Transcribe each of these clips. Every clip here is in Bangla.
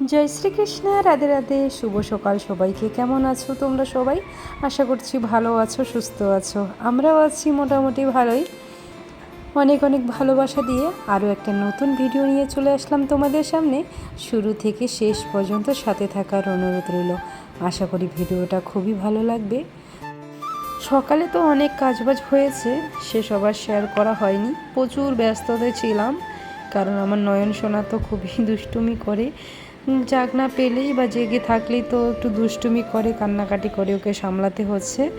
জয় শ্রীকৃষ্ণ, রাধে রাধে, শুভ সকাল সবাইকে। কেমন আছো তোমরা সবাই? আশা করছি ভালো আছো, সুস্থ আছো। আমরাও আছি মোটামুটি ভালোই। অনেক অনেক ভালোবাসা দিয়ে আরও একটা নতুন ভিডিও নিয়ে চলে আসলাম তোমাদের সামনে। শুরু থেকে শেষ পর্যন্ত সাথে থাকার অনুরোধ রইল। আশা করি ভিডিওটা খুবই ভালো লাগবে। সকালে তো অনেক কাজবাজ হয়েছে, সে সবার শেয়ার করা হয়নি। প্রচুর ব্যস্ততায় ছিলাম, কারণ আমার নয়ন সোনা তো খুবই দুষ্টুমি করে। জাগ না পেলেই বা জেগে থাকলেই তো একটু দুষ্টুমি করে, কান্নাকাটি করে ওকে সামলাতে হচ্ছে।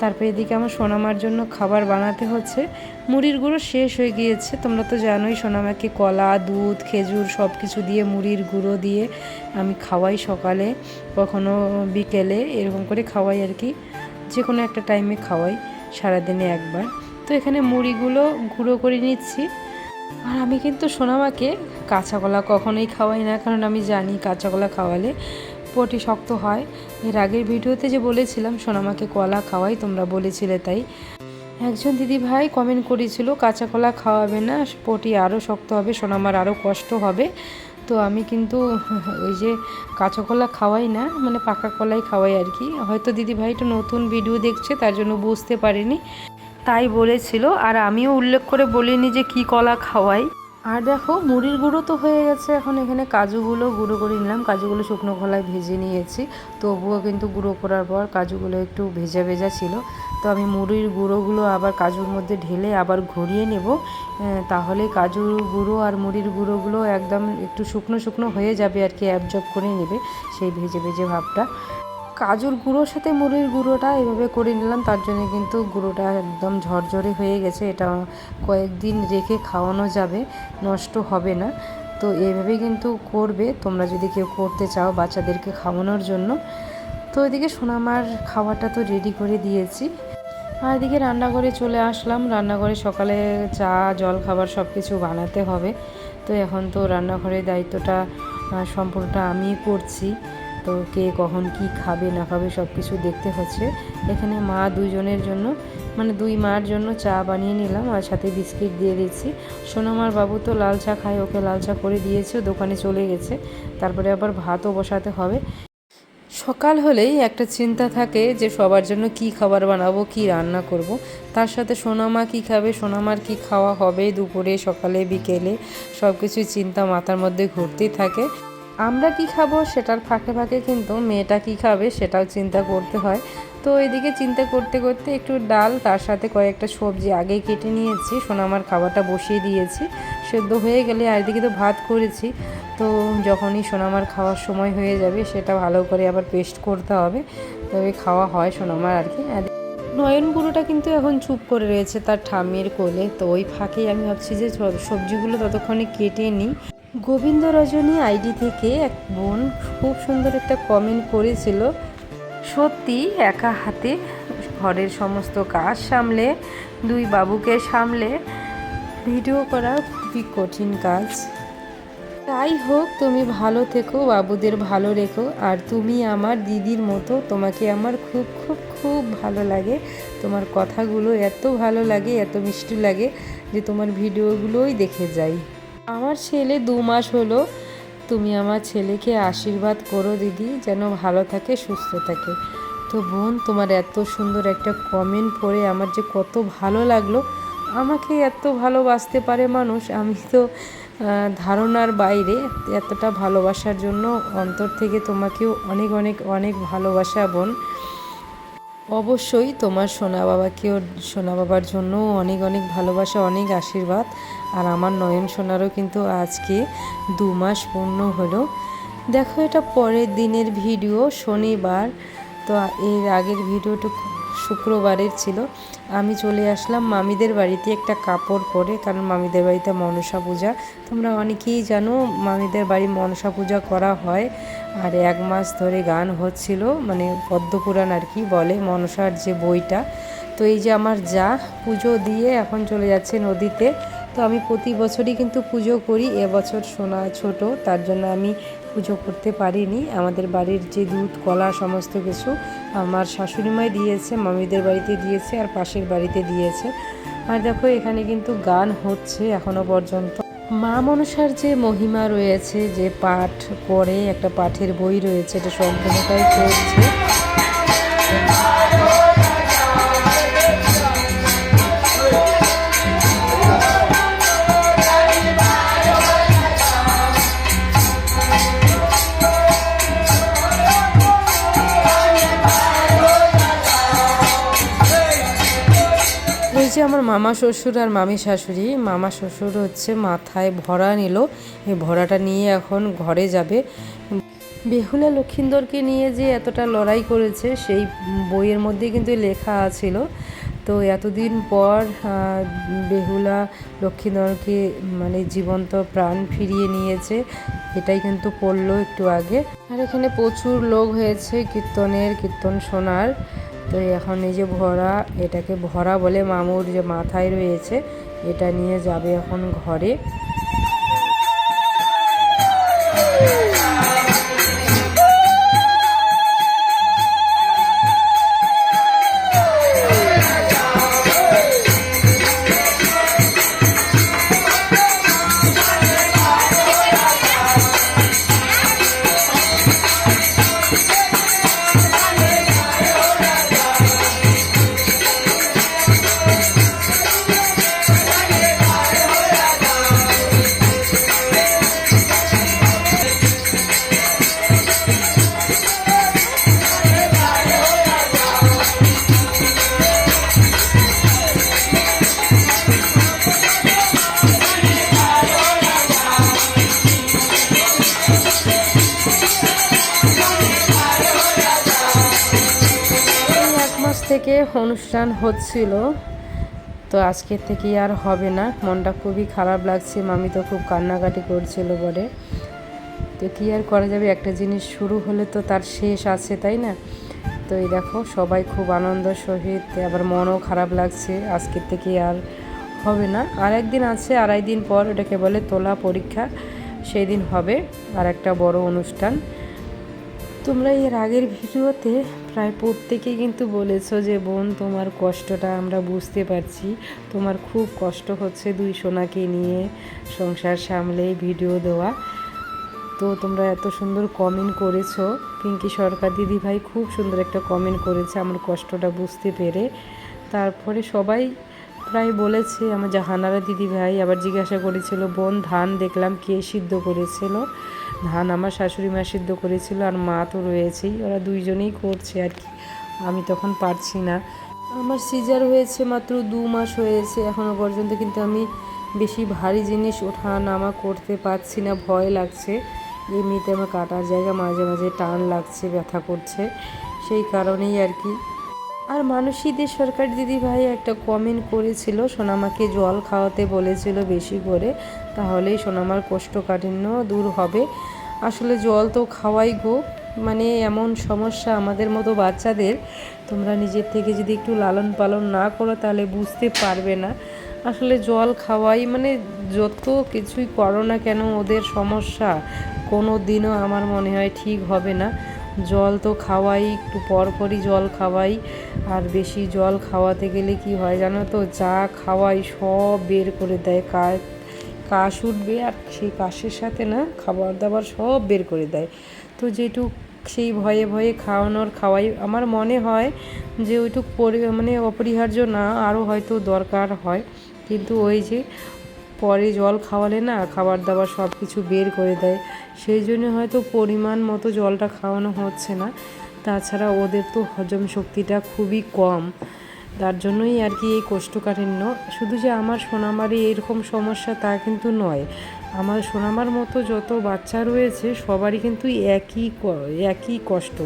তারপরে এদিকে আমার সোনামার জন্য খাবার বানাতে হচ্ছে। মুড়ির গুঁড়ো শেষ হয়ে গিয়েছে, তোমরা তো জানোই সোনামাকে কলা, দুধ, খেজুর সব কিছু দিয়ে, মুড়ির গুঁড়ো দিয়ে আমি খাওয়াই সকালে, কখনো বিকেলে, এরকম করে খাওয়াই আর কি। যে কোনো একটা টাইমে খাওয়াই, সারাদিনে একবার। তো এখানে মুড়িগুলো গুঁড়ো করে নিচ্ছি। আর আমি কিন্তু সোনামাকে কাঁচা কলা কখনোই খাওয়াই না, কারণ আমি জানি কাঁচা কলা খাওয়ালে পটি শক্ত হয়। এর আগের ভিডিওতে যে বলেছিলাম, সোনামাকে কলা খাওয়াই, তোমরা বলেছিলে তাই। একজন দিদি ভাই কমেন্ট করেছিল কাঁচা কলা খাওয়াবে না, পটি আরও শক্ত হবে, সোনামার আরও কষ্ট হবে। তো আমি কিন্তু ওই যে কাঁচা কলা খাওয়াই না মানে পাকা কলাই খাওয়াই আর কি। হয়তো দিদি একটু নতুন ভিডিও দেখছে, তার জন্য বুঝতে পারিনি। তাই বলেছিল, আর আমিও উল্লেখ করে বলিনি যে কি কলা খাওয়াই। আর দেখো, মুড়ির গুঁড়ো তো হয়ে গেছে। এখন এখানে কাজুগুলো গুঁড়ো করে নিলাম। কাজুগুলো শুকনো খোলায় ভেজে নিয়েছি। তবুও কিন্তু গুঁড়ো করার পর কাজুগুলো একটু ভেজা ভেজা ছিল। তো আমি মুড়ির গুঁড়োগুলো আবার কাজুর মধ্যে ঢেলে আবার ঘুরিয়ে নেব। তাহলে কাজুর গুঁড়ো আর মুড়ির গুঁড়োগুলো একদম একটু শুকনো শুকনো হয়ে যাবে আর কি অ্যাবজর্ব করে নেবে সেই ভেজে ভেজে ভাবটা। কাজুর গুঁড়োর সাথে মুড়ির গুঁড়োটা এভাবে করে নিলাম, তার জন্য কিন্তু গুঁড়োটা একদম ঝরঝরে হয়ে গেছে। এটা কয়েকদিন রেখে খাওয়ানো যাবে, নষ্ট হবে না। তো এইভাবে কিন্তু করবে, তোমরা যদি কেউ করতে চাও বাচ্চাদেরকে খাওয়ানোর জন্য। তো এদিকে সোনামার খাওয়াটা তো রেডি করে দিয়েছি। আর এদিকে রান্নাঘরে চলে আসলাম। রান্নাঘরে সকালে চা, জল খাবার সব কিছু বানাতে হবে। তো এখন তো রান্নাঘরের দায়িত্বটা সম্পূর্ণটা আমিই করছি। তো কে কখন কি খাবে, না খাবে সব কিছু দেখতে হচ্ছে। এখানে মা দুজনের জন্য মানে দুই মার জন্য চা বানিয়ে নিলাম আর সাথে বিস্কিট দিয়ে দিচ্ছি সোনামার বাবু তো লাল চা খায়, ওকে লাল চা করে দিয়েছে দোকানে চলে গেছে। তারপরে আবার ভাতও বসাতে হবে। সকাল হলেই একটা চিন্তা থাকে যে সবার জন্য কি খাবার বানাবো, কি রান্না করব। তার সাথে সোনামা কি খাবে, সোনামার কি খাওয়া হবে দুপুরে, সকালে, বিকেলে সব কিছুই চিন্তা মাথার মধ্যে ঘুরতেই থাকে। আমরা কি খাব সেটার ফাঁকে ফাঁকে কিন্তু মেয়েটা কি খাবে সেটাও চিন্তা করতে হয়। তো এদিকে চিন্তা করতে করতে একটু ডাল, তার সাথে কয়েকটা সবজি আগে কেটে নিয়েছি, সোনামার খাবারটা বসিয়ে দিয়েছি। সেদ্ধ হয়ে গেলে আর এদিকে তো ভাত করেছি। তো যখনই সোনামার খাওয়ার সময় হয়ে যাবে সেটা ভালো করে আবার পেস্ট করতে হবে। তবে খাওয়া হয় সোনামার আর কি। নয়ন গুঁড়োটা কিন্তু এখন চুপ করে রয়েছে তার ঠাম্মির কোলে। তো ওই ফাঁকেই আমি ভাবছি যে সবজিগুলো ততক্ষণে কেটে নিই। গোবিন্দ রজনী আইডি থেকে এক বোন খুব সুন্দর একটা কমেন্ট করেছিল, সত্যি একা হাতে ঘরের সমস্ত কাজ সামলে, দুই বাবুকে সামলে, ভিডিও করা খুবই কঠিন কাজ। তাই হোক, তুমি ভালো থেকো, বাবুদের ভালো রেখো, আর তুমি আমার দিদির মতো, তোমাকে আমার খুব খুব খুব ভালো লাগে। তোমার কথাগুলো এত ভালো লাগে, এত মিষ্টি লাগে যে তোমার ভিডিওগুলোই দেখে যাই। আমার ছেলে দু মাস হলো। তুমি আমার ছেলেকে আশীর্বাদ করো দিদি, যেন ভালো থাকে, সুস্থ থাকে। তো বোন, তোমার এত সুন্দর একটা কমেন্ট পড়ে, আমার যে কত ভালো লাগল। আমাকে এত ভালোবাসতে পারে মানুষ, আমি তো ধারণার বাইরে। এতটা ভালোবাসার জন্য অন্তর থেকে তোমাকেও অনেক অনেক অনেক ভালোবাসা বোন। অবশ্যই তোমার সোনা বাবাকেও, সোনা বাবার জন্য অনেক অনেক ভালোবাসা, অনেক আশীর্বাদ। আর আমার নয়ন সোনারও কিন্তু আজকে দু মাস পূর্ণ হলো। দেখো এটা পরের দিনের ভিডিও, শনিবার। তো এর আগের ভিডিওটা শুক্রবারের ছিল। আমি চলে আসলাম মামিদের বাড়িতে একটা কাপড় পরে, কারণ মামিদের বাড়িতে মনসা পূজা। তোমরা অনেকেই জানো মামিদের বাড়ি মনসা পূজা করা হয়, আর এক মাস ধরে গান হচ্ছিল মানে পদ্মপুরাণ আর কি বলে মনসার যে বইটা। তো এই যে আমার যা পুজো দিয়ে এখন চলে যাচ্ছে নদীতে। তো আমি প্রতি বছরই কিন্তু পুজো করি এবছর সোনা ছোট, তার জন্য আমি পুজো করতে পারিনি। আমাদের বাড়ির যে দুধ, কলা, সমস্ত কিছু আমার শাশুড়ি মাই দিয়েছে, মামিদের বাড়িতে দিয়েছে আর পাশের বাড়িতে দিয়েছে। আর দেখো, এখানে কিন্তু গান হচ্ছে এখনও পর্যন্ত। মা মনসার যে মহিমা রয়েছে, যে পাঠ করে একটা পাঠের বই রয়েছে, এটা সম্পূর্ণটাই করছে এই যে আমার মামা শ্বশুর আর মামি শাশুড়ি, মামা শ্বশুর হচ্ছে মাথায় ভরা নিল। এই ভরাটা নিয়ে এখন ঘরে যাবে। বেহুলা লক্ষিন্দরকে নিয়ে যে এতটা লড়াই করেছে, সেই বইয়ের মধ্যে কিন্তু লেখা ছিল তো এতদিন পর বেহুলা লক্ষিন্দরকে মানে জীবন্ত প্রাণ ফিরিয়ে নিয়েছে, এটাই কিন্তু পড়ল একটু আগে। আর এখানে প্রচুর লোক হয়েছে, কীর্তনের, কীর্তন শোনার। তো এখন এই যে ভরা, এটাকে ভরা বলে মামুর যে মাথায় রয়েছে, এটা নিয়ে যাবে এখন ঘরে। থেকে অনুষ্ঠান হচ্ছিল, তো আজকের থেকে আর হবে না। মনটা খুবই খারাপ লাগছে, মামি তো খুব কান্নাকাটি করছিল বলে তো কী আর করা যাবে, একটা জিনিস শুরু হলে তো তার শেষ আছে, তাই না? তো এই দেখো, সবাই খুব আনন্দ সহিত, আবার মনও খারাপ লাগছে আজকের থেকে আর হবে না। আর একদিন আছে, আড়াই দিন পর, ওটাকে বলে তোলা পরীক্ষা, সেই দিন হবে, আর একটা বড় অনুষ্ঠান। তোমরা এর আগের ভিডিওতে প্রায় প্রত্যেকেই কিন্তু বলেছ যে, বোন, তোমার কষ্টটা আমরা বুঝতে পারছি। তোমার খুব কষ্ট হচ্ছে দুই সোনাকে নিয়ে সংসার সামলে ভিডিও দেওয়া। তো তোমরা এত সুন্দর কমেন্ট করেছ। পিঙ্কি সরকার দিদি ভাই খুব সুন্দর একটা কমেন্ট করেছে আমার কষ্টটা বুঝতে পেরে। তারপরে সবাই প্রায় বলেছে, আমার জাহানারা দিদি ভাই আবার জিজ্ঞাসা করেছিল, বোন, ধান দেখলাম কে সিদ্ধ করেছিল? ধান আমার শাশুড়ি মা সিদ্ধ করেছিল আর মা তো রয়েছেই, ওরা দুইজনেই করছে আর কি। আমি তখন পারছি না। আমার সিজার হয়েছে মাত্র দু মাস হয়েছে এখনও পর্যন্ত, কিন্তু আমি বেশি ভারী জিনিস ওঠা নামা করতে পারছি না, ভয় লাগছে। এমনিতে আমার কাটার জায়গা মাঝে মাঝে টান লাগছে, ব্যথা করছে। সেই কারণেই আর কি আর মানসীদের সরকার দিদি ভাই একটা কমেন্ট করেছিল, সোনামাকে জল খাওয়াতে বলেছিল বেশি করে, তাহলেই সোনামার কোষ্ঠকাঠিন্য দূর হবে। আসলে জল তো খাওয়াই গো মানে এমন সমস্যা আমাদের মতো বাচ্চাদের, তোমরা নিজের থেকে যদি একটু লালন পালন না করো তাহলে বুঝতে পারবে না। আসলে জল খাওয়াই মানে যত কিছুই করো না কেন, ওদের সমস্যা কোনো দিনও আমার মনে হয় ঠিক হবে না। জল তো খাওয়াই, একটু পরপরই জল খাওয়াই। আর বেশি জল খাওয়াতে গেলে কি হয় জানো তো? যা খাওয়াই সব বের করে দেয়। কাশ উঠবে আর সেই কাশের সাথে না খাবার দাবার সব বের করে দেয়। তো যেটুক সেই ভয়ে ভয়ে খাওয়ানোর খাওয়াই। আমার মনে হয় যে ওইটুক পরি মানে অপরিহার্য না, আরও হয়তো দরকার হয়। কিন্তু ওই যে পরে জল খাওয়ালে না খাবার দাবার সব কিছু বের করে দেয়। সেই জন্য হয়তো পরিমাণ মতো জলটা খাওয়ানো হচ্ছে না। তাছাড়া ওদের তো হজম শক্তিটা খুবই কম। তার জন্যই আর কি এই কোষ্ঠকাঠিন্য। শুধু যে আমার সোনামারি এরকম সমস্যা তা কিন্তু নয়। আমার সোনামার মতো যত বাচ্চা রয়েছে, সবারই কিন্তু একই একই কষ্ট,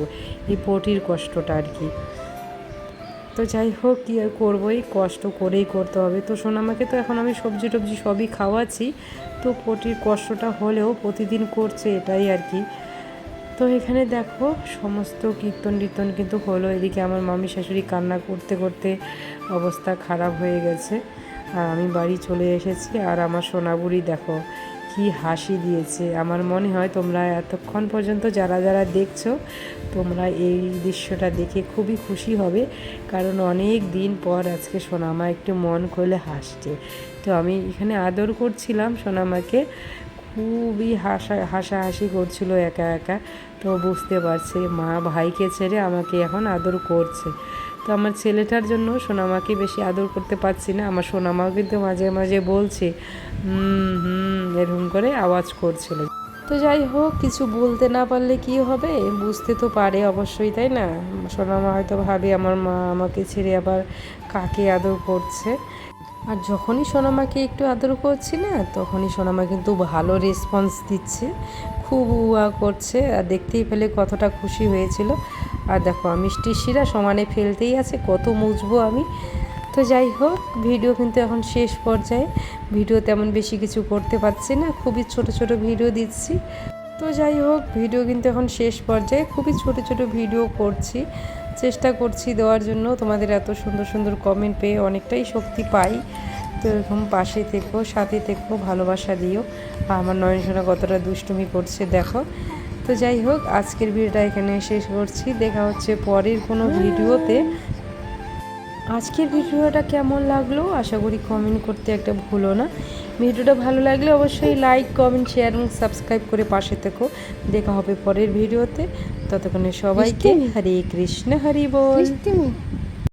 এই পটির কষ্টটা আর কি। তো যাই হোক, কী আর করবোই কষ্ট করেই করতে হবে। তো সোনামাকে তো এখন আমি সবজি টবজি সবই খাওয়াচ্ছি। তো পটির কষ্টটা হলেও প্রতিদিন করছে এটাই আর কি। তো এখানে দেখো, সমস্ত কীর্তন টীর্তন কিন্তু হলো। এদিকে আমার মামি শাশুড়ি কান্না করতে করতে অবস্থা খারাপ হয়ে গেছে। আর আমি বাড়ি চলে এসেছি। আর আমার সোনাবুড়ি দেখো কি হাসি দিয়েছে। আমার মনে হয় তোমরা এতক্ষণ পর্যন্ত যারা যারা দেখছ, তোমরা এই দৃশ্যটা দেখে খুবই খুশি হবে। কারণ অনেক দিন পর আজকে সোনামা একটু মন খুলে হাসছে। তো আমি এখানে আদর করছিলাম সোনামাকে। খুবই হাসা, হাসাহাসি করছিল একা একা। তো বুঝতে পারছে মা ভাইকে ছেড়ে আমাকে এখন আদর করছে। তো আমার ছেলেটার জন্য সোনামাকে বেশি আদর করতে পারছি না। আমার সোনামাও কিন্তু মাঝে মাঝে বলছে, হুম হুম, এরকম করে আওয়াজ করছিল। তো যাই হোক, কিছু বলতে না পারলে কি হবে? বুঝতে তো পারে অবশ্যই, তাই না? সোনামা হয়তো ভাবে আমার মা আমাকে ছেড়ে আবার কাকে আদর করছে। আর যখনই সোনামাকে একটু আদর করছি না, তখনই সোনামা কিন্তু ভালো রেসপন্স দিচ্ছে। খুব উয়া করছে, আর দেখতেই পেলে কতটা খুশি হয়েছিল। আর দেখো, আমি মিষ্টির সমানে ফেলতেই আছে, কত মুছবো আমি। তো যাই হোক, ভিডিও কিন্তু এখন শেষ পর্যায়ে। ভিডিও তেমন বেশি কিছু করতে পারছি না, খুবই ছোট ছোট ভিডিও দিচ্ছি। তো যাই হোক, ভিডিও কিন্তু এখন শেষ পর্যায়ে, খুবই ছোট ছোট ভিডিও করছি। চেষ্টা করছি দেওয়ার জন্য, তোমাদের এত সুন্দর সুন্দর কমেন্ট পেয়ে অনেকটাই শক্তি পাই। তো এরকম পাশে থেকো, সাথে থেকো, ভালোবাসা দিও। আমার নয়নসোনা কতটা দুষ্টুমি করছে, দেখো। তো যাই হোক আজকের ভিডিওটা এখানে শেষ করছি। দেখা হচ্ছে পরের কোনো ভিডিওতে। আজকের ভিডিওটা কেমন লাগল? আশা করি কমেন্ট করতে একটা ভুলো না। ভিডিওটা ভালো লাগলে অবশ্যই লাইক কমেন্ট শেয়ার এবং সাবস্ক্রাইব করে পাশে থেকো। দেখা হবে পরের ভিডিওতে। ততক্ষণে সবাইকে হরে কৃষ্ণ হরি বল।